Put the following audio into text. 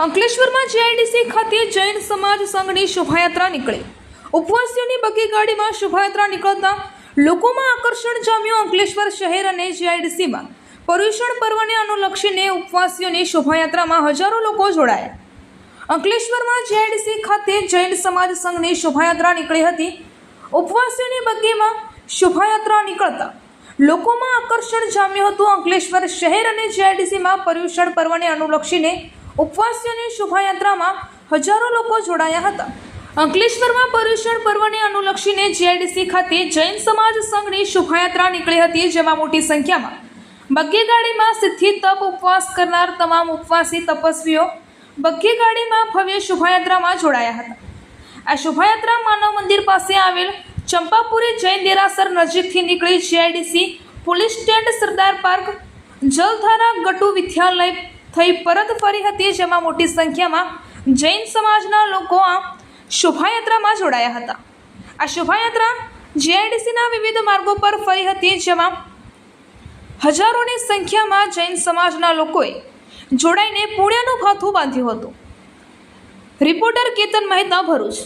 અંકલેશ્વરમાં જીઆઈડીસી ખાતે જૈન સમાજ સંઘની શોભાયાત્રા નીકળી. ઉપવાસીઓની બગી ગાડીમાં શોભાયાત્રા નીકળતા લોકોમાં આકર્ષણ જામ્યું અંકલેશ્વર શહેર અને જીઆઈડીસીમાં પર્યુષણ પર્વને અનુલક્ષીને ઉપવાસીઓની શોભાયાત્રામાં હજારો લોકો જોડાયા. અંકલેશ્વરમાં જીઆઈડીસી ખાતે જૈન સમાજ સંઘની શોભાયાત્રા નીકળી હતી. ઉપવાસીઓની બગીમાં શોભાયાત્રા નીકળતા લોકોમાં આકર્ષણ જામ્યું હતું અંકલેશ્વર શહેર અને જીઆઈડીસીમાં પર્યુષણ પર્વને અનુલક્ષીને ઉપવાસીઓની શોભાયાત્રામાં હજારો લોકો જોડાયા હતા. અંકલેશ્વરમાં પર્યુષણ પર્વને અનુલક્ષીને જીઆઈડીસી ખાતે જૈન સમાજ સંઘની શોભાયાત્રા નીકળી હતી, જેમાં મોટી સંખ્યામાં બગ્ગી ગાડીમાં સિદ્ધિ તપ ઉપવાસ કરનાર તમામ ઉપવાસી તપસ્વીઓ બગ્ગી ગાડીમાં ભવ્ય શોભાયાત્રામાં જોડાયા હતા. આ શોભાયાત્રા માનવ મંદિર પાસે આવેલ ચંપાપુરી જૈન દેરાસર નજીકથી નીકળી GIDC police stand Sardar park Jaldhara Gatu વિદ્યાલય થઈ પરત ફરી હતી, જેમાં મોટી સંખ્યામાં જૈન સમાજના લોકો આ શોભાયાત્રામાં જોડાયા હતા. આ શોભાયાત્રા જીઆઈડીસીના વિવિધ માર્ગો પર ફરી હતી, જેમાં હજારોની સંખ્યામાં જૈન સમાજના લોકોએ જોડાઈને પુણ્યનું ભાથું બાંધ્યું હતું. રિપોર્ટર કેતન મહેતા ભરૂચ